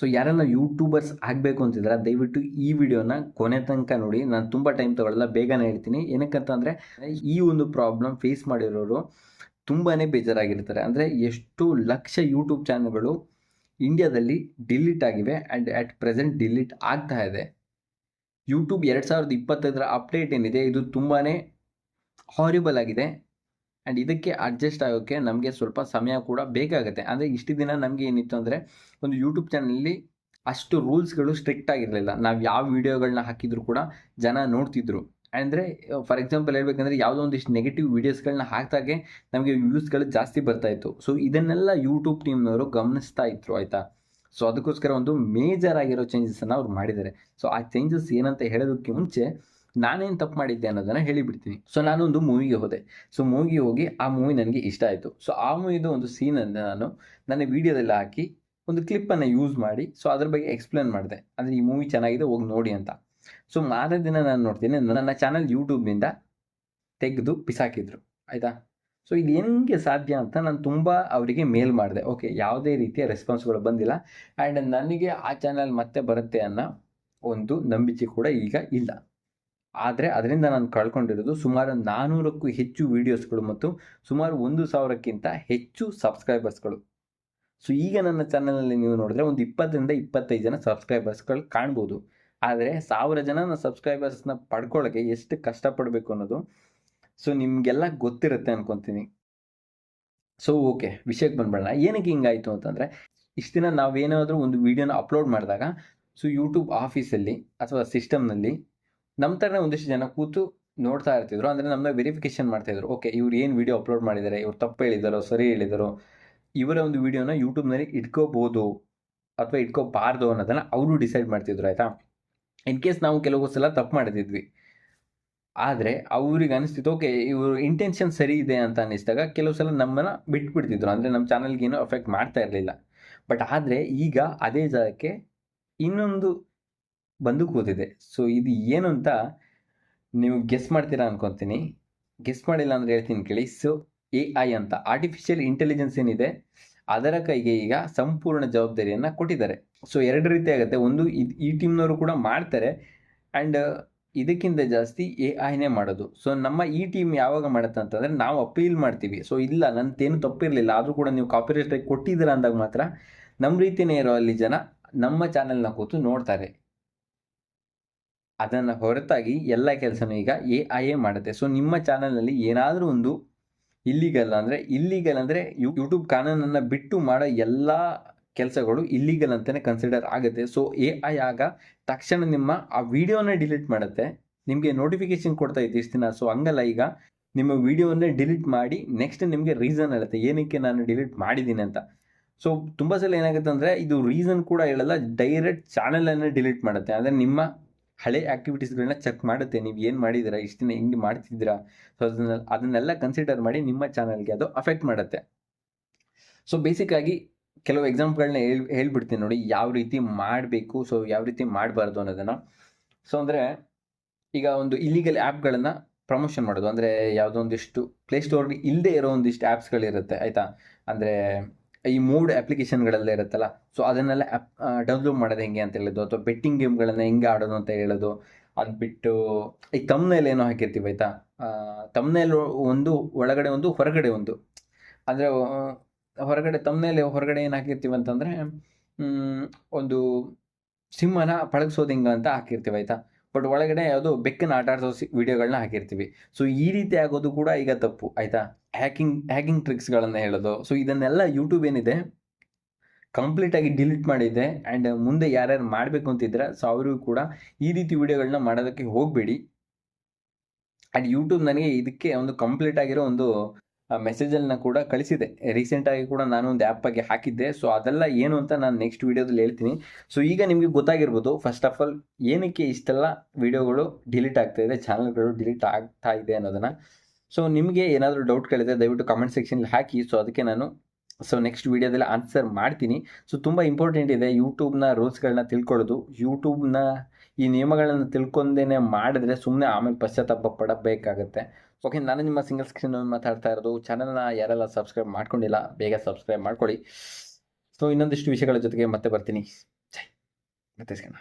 So ಯಾರೆಲ್ಲ YouTubers ಆಗಬೇಕು ಅಂತಿದ್ರೆ, ದಯವಿಟ್ಟು ಈ ವಿಡಿಯೋನ ಕೊನೆ ತನಕ ನೋಡಿ. ನಾನು ತುಂಬ ಟೈಮ್ ತಗೊಳ್ಳಲ್ಲ ಬೇಗನೆ ಹೇಳ್ತೀನಿ. ಏನಕ್ಕಂತಂದರೆ, ಈ ಒಂದು ಪ್ರಾಬ್ಲಮ್ ಫೇಸ್ ಮಾಡಿರೋರು ತುಂಬಾ ಬೇಜಾರಾಗಿರ್ತಾರೆ. ಅಂದರೆ ಎಷ್ಟು ಲಕ್ಷ ಯೂಟ್ಯೂಬ್ ಚಾನಲ್ಗಳು ಇಂಡಿಯಾದಲ್ಲಿ ಡಿಲೀಟ್ ಆಗಿವೆ ಆ್ಯಂಡ್ ಅಟ್ ಪ್ರೆಸೆಂಟ್ ಡಿಲೀಟ್ ಆಗ್ತಾ ಇದೆ. ಯೂಟ್ಯೂಬ್ ಎರಡು ಸಾವಿರದ ಇಪ್ಪತ್ತೈದರ ಅಪ್ಡೇಟ್ ಏನಿದೆ, ಇದು ತುಂಬಾ ಹಾರಿಬಲ್ ಆಗಿದೆ. ಆ್ಯಂಡ್ ಇದಕ್ಕೆ ಅಡ್ಜಸ್ಟ್ ಆಗೋಕ್ಕೆ ನಮಗೆ ಸ್ವಲ್ಪ ಸಮಯ ಕೂಡ ಬೇಕಾಗುತ್ತೆ. ಅಂದರೆ ಇಷ್ಟು ದಿನ ನಮಗೆ ಏನಿತ್ತು ಅಂದರೆ ಒಂದು ಯೂಟ್ಯೂಬ್ ಚಾನಲಲ್ಲಿ ಅಷ್ಟು ರೂಲ್ಸ್ಗಳು ಸ್ಟ್ರಿಕ್ಟ್ ಆಗಿರಲಿಲ್ಲ. ನಾವು ಯಾವ ವೀಡಿಯೋಗಳನ್ನ ಹಾಕಿದ್ರು ಕೂಡ ಜನ ನೋಡ್ತಿದ್ರು. ಅಂದರೆ ಫಾರ್ ಎಕ್ಸಾಂಪಲ್ ಹೇಳ್ಬೇಕಂದ್ರೆ ಯಾವುದೋ ಒಂದಿಷ್ಟು ನೆಗೆಟಿವ್ ವೀಡಿಯೋಸ್ಗಳನ್ನ ಹಾಕಿದಾಗೆ ನಮಗೆ ವ್ಯೂಸ್ಗಳು ಜಾಸ್ತಿ ಬರ್ತಾ ಇತ್ತು. ಸೊ ಇದನ್ನೆಲ್ಲ ಯೂಟ್ಯೂಬ್ ಟೀಮ್ನವರು ಗಮನಿಸ್ತಾ ಇದ್ರು, ಆಯಿತಾ? ಸೊ ಅದಕ್ಕೋಸ್ಕರ ಒಂದು ಮೇಜರ್ ಆಗಿರೋ ಚೇಂಜಸನ್ನು ಅವ್ರು ಮಾಡಿದ್ದಾರೆ. ಸೊ ಆ ಚೇಂಜಸ್ ಏನಂತ ಹೇಳೋದಕ್ಕೆ ಮುಂಚೆ ನಾನೇನು ತಪ್ಪು ಮಾಡಿದ್ದೆ ಅನ್ನೋದನ್ನು ಹೇಳಿಬಿಡ್ತೀನಿ. ಸೊ ನಾನೊಂದು ಮೂವಿಗೆ ಹೋದೆ. ಸೊ ಮೂವಿಗೆ ಹೋಗಿ ಆ ಮೂವಿ ನನಗೆ ಇಷ್ಟ ಆಯಿತು. ಸೊ ಆ ಮೂವಿದು ಒಂದು ಸೀನನ್ನು ನಾನು ನನ್ನ ವೀಡಿಯೋದಲ್ಲಿ ಹಾಕಿ ಒಂದು ಕ್ಲಿಪ್ಪನ್ನು ಯೂಸ್ ಮಾಡಿ ಸೊ ಅದ್ರ ಬಗ್ಗೆ ಎಕ್ಸ್ಪ್ಲೇನ್ ಮಾಡಿದೆ. ಅಂದರೆ ಈ ಮೂವಿ ಚೆನ್ನಾಗಿದೆ, ಹೋಗಿ ನೋಡಿ ಅಂತ. ಸೊ ಮಾರನೇ ದಿನ ನಾನು ನೋಡ್ತೀನಿ, ನನ್ನ ಚಾನಲ್ ಯೂಟ್ಯೂಬ್ನಿಂದ ತೆಗೆದು ಬಿಸಾಕಿದ್ರು. ಆಯಿತಾ? ಸೊ ಇದು ಹೆಂಗೆ ಸಾಧ್ಯ ಅಂತ ನಾನು ತುಂಬ ಅವರಿಗೆ ಮೇಲ್ ಮಾಡಿದೆ. ಓಕೆ ಯಾವುದೇ ರೀತಿಯ ರೆಸ್ಪಾನ್ಸ್ಗಳು ಬಂದಿಲ್ಲ. ಆ್ಯಂಡ್ ನನಗೆ ಆ ಚಾನಲ್ ಮತ್ತೆ ಬರುತ್ತೆ ಅನ್ನೋ ಒಂದು ನಂಬಿಕೆ ಕೂಡ ಈಗ ಇಲ್ಲ. ಆದರೆ ಅದರಿಂದ ನಾನು ಕಳ್ಕೊಂಡಿರೋದು ಸುಮಾರು ನಾನ್ನೂರಕ್ಕೂ ಹೆಚ್ಚು ವೀಡಿಯೋಸ್ಗಳು ಮತ್ತು ಸುಮಾರು ಒಂದು ಸಾವಿರಕ್ಕಿಂತ ಹೆಚ್ಚು ಸಬ್ಸ್ಕ್ರೈಬರ್ಸ್ಗಳು ಸೊ ಈಗ ನನ್ನ ಚಾನಲಲ್ಲಿ ನೀವು ನೋಡಿದ್ರೆ ಒಂದು ಇಪ್ಪತ್ತರಿಂದ ಇಪ್ಪತ್ತೈದು ಜನ ಸಬ್ಸ್ಕ್ರೈಬರ್ಸ್ಗಳು ಕಾಣ್ಬೋದು. ಆದರೆ ಸಾವಿರ ಜನ ಸಬ್ಸ್ಕ್ರೈಬರ್ಸ್ನ ಪಡ್ಕೊಳ್ಳೋಕ್ಕೆ ಎಷ್ಟು ಕಷ್ಟಪಡಬೇಕು ಅನ್ನೋದು ಸೊ ನಿಮಗೆಲ್ಲ ಗೊತ್ತಿರುತ್ತೆ ಅನ್ಕೊತೀನಿ. ಸೊ ಓಕೆ ವಿಷಯಕ್ಕೆ ಬಂದ್ಬಿಡೋಣ. ಏನಕ್ಕೆ ಹಿಂಗಾಯಿತು ಅಂತಂದರೆ, ಇಷ್ಟು ದಿನ ನಾವೇನಾದರೂ ಒಂದು ವೀಡಿಯೋನ ಅಪ್ಲೋಡ್ ಮಾಡಿದಾಗ ಸೊ ಯೂಟ್ಯೂಬ್ ಆಫೀಸಲ್ಲಿ ಅಥವಾ ಸಿಸ್ಟಮ್ನಲ್ಲಿ ನಮ್ಮ ಥರನೇ ಒಂದಿಷ್ಟು ಜನ ಕೂತು ನೋಡ್ತಾ ಇರ್ತಿದ್ರು. ಅಂದರೆ ನಮ್ಮನ್ನ ವೆರಿಫಿಕೇಶನ್ ಮಾಡ್ತಾಯಿದ್ರು ಓಕೆ ಇವ್ರು ಏನು ವೀಡಿಯೋ ಅಪ್ಲೋಡ್ ಮಾಡಿದ್ದಾರೆ ಇವ್ರು ತಪ್ಪು ಹೇಳಿದಾರೋ? ಸರಿ ಹೇಳಿದಾರೋ? ಇವರ ಒಂದು ವೀಡಿಯೋನ ಯೂಟ್ಯೂಬ್ನಲ್ಲಿ ಇಟ್ಕೋಬೋದು ಅಥವಾ ಇಟ್ಕೋಬಾರ್ದು ಅನ್ನೋದನ್ನು ಅವರು ಡಿಸೈಡ್ ಮಾಡ್ತಿದ್ರು, ಆಯಿತಾ? ಇನ್ ಕೇಸ್ ನಾವು ಕೆಲವು ಸಲ ತಪ್ಪು ಮಾಡಿದ್ವಿ ಆದರೆ ಅವ್ರಿಗೆ ಅನಿಸ್ತಿತ್ತು ಓಕೆ ಇವರು ಇಂಟೆನ್ಷನ್ ಸರಿ ಇದೆ ಅಂತ ಅನ್ನಿಸಿದಾಗ ಕೆಲವು ಸಲ ನಮ್ಮನ್ನು ಬಿಟ್ಬಿಡ್ತಿದ್ರು. ಅಂದರೆ ನಮ್ಮ ಚಾನಲ್ಗೇನು ಅಫೆಕ್ಟ್ ಮಾಡ್ತಾ ಇರಲಿಲ್ಲ. ಬಟ್ ಆದರೆ ಈಗ ಅದೇ ಜಾಗಕ್ಕೆ ಇನ್ನೊಂದು ಬಂದು ಕೂತಿದೆ ಸೊ ಇದು ಏನು ಅಂತ ನೀವು ಗೆಸ್ ಮಾಡ್ತೀರಾ ಅನ್ಕೊತೀನಿ. ಗೆಸ್ ಮಾಡಿಲ್ಲ ಅಂದರೆ ಹೇಳ್ತೀನಿ ಕೇಳಿ. ಸೊ ಎ ಐ ಅಂತ ಆರ್ಟಿಫಿಷಿಯಲ್ ಇಂಟೆಲಿಜೆನ್ಸ್ ಏನಿದೆ, ಅದರ ಕೈಗೆ ಈಗ ಸಂಪೂರ್ಣ ಜವಾಬ್ದಾರಿಯನ್ನು ಕೊಟ್ಟಿದ್ದಾರೆ. ಸೊ ಎರಡು ರೀತಿ ಆಗುತ್ತೆ. ಒಂದು ಈ ಟೀಮ್ನವರು ಕೂಡ ಮಾಡ್ತಾರೆ. ಆ್ಯಂಡ್ ಇದಕ್ಕಿಂತ ಜಾಸ್ತಿ ಎ ಐನೇ ಮಾಡೋದು. ಸೊ ನಮ್ಮ ಈ ಟೀಮ್ ಯಾವಾಗ ಮಾಡುತ್ತೆ ಅಂತಂದರೆ ನಾವು ಅಪೀಲ್ ಮಾಡ್ತೀವಿ. ಸೊ ಇಲ್ಲ ನನ್ನದೇನು ತಪ್ಪಿರಲಿಲ್ಲ. ಆದರೂ ಕೂಡ ನೀವು ಕಾಪಿರೈಟ್ ಕೊಟ್ಟಿದ್ದೀರಾ ಅಂದಾಗ ಮಾತ್ರ ನಮ್ಮ ರೀತಿಯೇ ಇರೋ ಅಲ್ಲಿ ಜನ ನಮ್ಮ ಚಾನೆಲ್ನ ಕೂತು ನೋಡ್ತಾರೆ. ಅದನ್ನು ಹೊರತಾಗಿ ಎಲ್ಲ ಕೆಲಸನೂ ಈಗ ಎ ಐ ಎ ಮಾಡುತ್ತೆ. ಸೊ ನಿಮ್ಮ ಚಾನಲಲ್ಲಿ ಏನಾದರೂ ಒಂದು ಇಲ್ಲಿಗಲ್ ಅಂದರೆ ಇಲ್ಲಿಗಲ್ ಅಂದರೆ ಯೂಟ್ಯೂಬ್ ಕಾನೂನನ್ನು ಬಿಟ್ಟು ಮಾಡೋ ಎಲ್ಲ ಕೆಲಸಗಳು ಇಲ್ಲಿಗಲ್ ಅಂತಲೇ ಕನ್ಸಿಡರ್ ಆಗುತ್ತೆ. ಸೊ ಎ ಐ ಆಗ ತಕ್ಷಣ ನಿಮ್ಮ ಆ ವಿಡಿಯೋನ ಡಿಲೀಟ್ ಮಾಡುತ್ತೆ. ನಿಮಗೆ ನೋಟಿಫಿಕೇಶನ್ ಕೊಡ್ತಾ ಇತ್ತು ಇಷ್ಟು ದಿನ. ಸೊ ಹಂಗಲ್ಲ ಈಗ ನಿಮ್ಮ ವಿಡಿಯೋನೇ ಡಿಲೀಟ್ ಮಾಡಿ ನೆಕ್ಸ್ಟ್ ನಿಮಗೆ ರೀಸನ್ ಹೇಳುತ್ತೆ. ಏನಕ್ಕೆ ನಾನು ಡಿಲೀಟ್ ಮಾಡಿದ್ದೀನಿ ಅಂತ. ಸೊ ತುಂಬ ಸಲ ಏನಾಗುತ್ತೆ ಅಂದರೆ, ಇದು ರೀಸನ್ ಕೂಡ ಹೇಳಲ್ಲ ಡೈರೆಕ್ಟ್ ಚಾನಲನ್ನು ಡಿಲೀಟ್ ಮಾಡುತ್ತೆ. ಅಂದರೆ ನಿಮ್ಮ ಹಳೆ ಆ್ಯಕ್ಟಿವಿಟೀಸ್ಗಳನ್ನ ಚೆಕ್ ಮಾಡುತ್ತೆ. ನೀವು ಏನು ಮಾಡಿದ್ದೀರಾ ಇಷ್ಟು ದಿನ ಹಿಂಗೆ ಮಾಡ್ತಿದ್ದೀರಾ? ಸೊ ಅದನ್ನ, ಅದನ್ನೆಲ್ಲ ಕನ್ಸಿಡರ್ ಮಾಡಿ ನಿಮ್ಮ ಚಾನಲ್ಗೆ ಅದು ಅಫೆಕ್ಟ್ ಮಾಡುತ್ತೆ. ಸೊ ಬೇಸಿಕ್ಕಾಗಿ ಕೆಲವು ಎಕ್ಸಾಂಪಲ್ಗಳನ್ನ ಹೇಳಿ, ಹೇಳ್ಬಿಡ್ತೀನಿ ನೋಡಿ. ಯಾವ ರೀತಿ ಮಾಡಬೇಕು? ಸೊ ಯಾವ ರೀತಿ ಮಾಡಬಾರ್ದು ಅನ್ನೋದನ್ನು. ಸೊ ಅಂದರೆ ಈಗ ಒಂದು ಇಲ್ಲಿಗಲ್ ಆ್ಯಪ್ಗಳನ್ನು ಪ್ರಮೋಷನ್ ಮಾಡೋದು. ಅಂದರೆ ಯಾವುದೋ ಒಂದಿಷ್ಟು ಪ್ಲೇಸ್ಟೋರ್ಗೆ ಇಲ್ಲದೆ ಇರೋ ಒಂದಿಷ್ಟು ಆ್ಯಪ್ಸ್ಗಳಿರುತ್ತೆ ಆಯಿತಾ? ಅಂದರೆ ಈ ಮೂಡ್ ಅಪ್ಲಿಕೇಶನ್ಗಳೆಲ್ಲ ಇರುತ್ತಲ್ಲ. ಸೊ ಅದನ್ನೆಲ್ಲ ಆ್ಯಪ್ ಡೌನ್ಲೋಡ್ ಮಾಡೋದು ಹೆಂಗೆ ಅಂತ ಹೇಳೋದು ಅಥವಾ ಬೆಟ್ಟಿಂಗ್ ಗೇಮ್ಗಳನ್ನು ಹೆಂಗೆ ಆಡೋದು ಅಂತ ಹೇಳೋದು ಅದು ಬಿಟ್ಟು ಈಗ ತಮ್ಮನೇಲಿ ಏನೋ ಹಾಕಿರ್ತೀವಿ ಆಯಿತಾ? ತಮ್ಮನೇಲಿ ಒಂದು, ಒಳಗಡೆ ಒಂದು, ಹೊರಗಡೆ ಒಂದು. ಅಂದರೆ ಹೊರಗಡೆ ತಮ್ಮನೇಲಿ ಹೊರಗಡೆ ಏನು ಹಾಕಿರ್ತೀವಿ ಅಂತಂದರೆ ಒಂದು ಸಿಂಹನ ಪಳಗಿಸೋದು ಹಿಂಗೆ ಅಂತ ಹಾಕಿರ್ತೀವಿ ಆಯಿತಾ? ಬಟ್ ಒಳಗಡೆ ಯಾವುದು ಬೆಕ್ಕನ್ನು ಆಟ ಆಡಿಸೋ ವಿಡಿಯೋಗಳನ್ನ ಹಾಕಿರ್ತೀವಿ. ಸೊ ಈ ರೀತಿ ಆಗೋದು ಕೂಡ ಈಗ ತಪ್ಪು, ಆಯಿತಾ? ಹ್ಯಾಕಿಂಗ್ ಹ್ಯಾಕಿಂಗ್ ಟ್ರಿಕ್ಸ್ಗಳನ್ನು ಹೇಳೋದು. ಸೊ ಇದನ್ನೆಲ್ಲ ಯೂಟ್ಯೂಬ್ ಏನಿದೆ? ಕಂಪ್ಲೀಟಾಗಿ ಡಿಲೀಟ್ ಮಾಡಿದೆ. ಆ್ಯಂಡ್ ಮುಂದೆ ಯಾರ್ಯಾರು ಮಾಡಬೇಕು ಅಂತಿದ್ರೆ ಸೊ ಅವರಿಗೂ ಕೂಡ ಈ ರೀತಿ ವಿಡಿಯೋಗಳನ್ನ ಮಾಡೋದಕ್ಕೆ ಹೋಗಬೇಡಿ. ಆ್ಯಂಡ್ ಯೂಟ್ಯೂಬ್ ನನಗೆ ಇದಕ್ಕೆ ಒಂದು ಕಂಪ್ಲೀಟ್ ಆಗಿರೋ ಒಂದು ಮೆಸೇಜನ್ನು ಕೂಡ ಕಳಿಸಿದೆ. ರೀಸೆಂಟಾಗಿ ಕೂಡ ನಾನು ಒಂದು ಆ್ಯಪ್ ಬಗ್ಗೆ ಹಾಕಿದ್ದೆ. ಸೊ ಅದೆಲ್ಲ ಏನು ಅಂತ ನಾನು ನೆಕ್ಸ್ಟ್ ವೀಡಿಯೋದಲ್ಲಿ ಹೇಳ್ತೀನಿ. ಸೊ ಈಗ ನಿಮಗೆ ಗೊತ್ತಾಗಿರ್ಬೋದು ಫಸ್ಟ್ ಆಫ್ ಆಲ್ ಏನಕ್ಕೆ ಇಷ್ಟೆಲ್ಲ ವೀಡಿಯೋಗಳು ಡಿಲೀಟ್ ಆಗ್ತಾ ಇದೆ ಚಾನಲ್ಗಳು ಡಿಲೀಟ್ ಆಗ್ತಾ ಇದೆ ಅನ್ನೋದನ್ನು. ಸೊ ನಿಮಗೆ ಏನಾದರೂ ಡೌಟ್ಗಳಿದೆ ದಯವಿಟ್ಟು ಕಮೆಂಟ್ ಸೆಕ್ಷನಲ್ಲಿ ಹಾಕಿ. ಸೊ ಅದಕ್ಕೆ ನಾನು ಸೊ ನೆಕ್ಸ್ಟ್ ವೀಡಿಯೋದಲ್ಲಿ ಆನ್ಸರ್ ಮಾಡ್ತೀನಿ. ಸೊ ತುಂಬ ಇಂಪಾರ್ಟೆಂಟ್ ಇದೆ ಯೂಟ್ಯೂಬ್ನ ರೂಲ್ಸ್ಗಳನ್ನ ತಿಳ್ಕೊಳ್ಳೋದು. ಯೂಟ್ಯೂಬ್ನ ಈ ನಿಯಮಗಳನ್ನು ತಿಳ್ಕೊಂಡೇ ಮಾಡಿದ್ರೆ ಸುಮ್ಮನೆ ಆಮೇಲೆ ಪಶ್ಚಾತ್ತಾಪ ಪಡಬೇಕಾಗತ್ತೆ. ಓಕೆ, ನಾನು ನಿಮ್ಮ ಸಿಂಗಲ್ ಸ್ಕ್ರೀನ್ ಮಾತಾಡ್ತಾ ಇರೋದು. ಚಾನಲ್ನ ಯಾರೆಲ್ಲ ಸಬ್ಸ್ಕ್ರೈಬ್ ಮಾಡ್ಕೊಂಡಿಲ್ಲ, ಬೇಗ ಸಬ್ಸ್ಕ್ರೈಬ್ ಮಾಡ್ಕೊಳ್ಳಿ ಸೊ ಇನ್ನೊಂದಿಷ್ಟು ವಿಷಯಗಳ ಜೊತೆಗೆ ಮತ್ತೆ ಬರ್ತೀನಿ. ಮತ್ತೆ ಸಿಗೋಣ.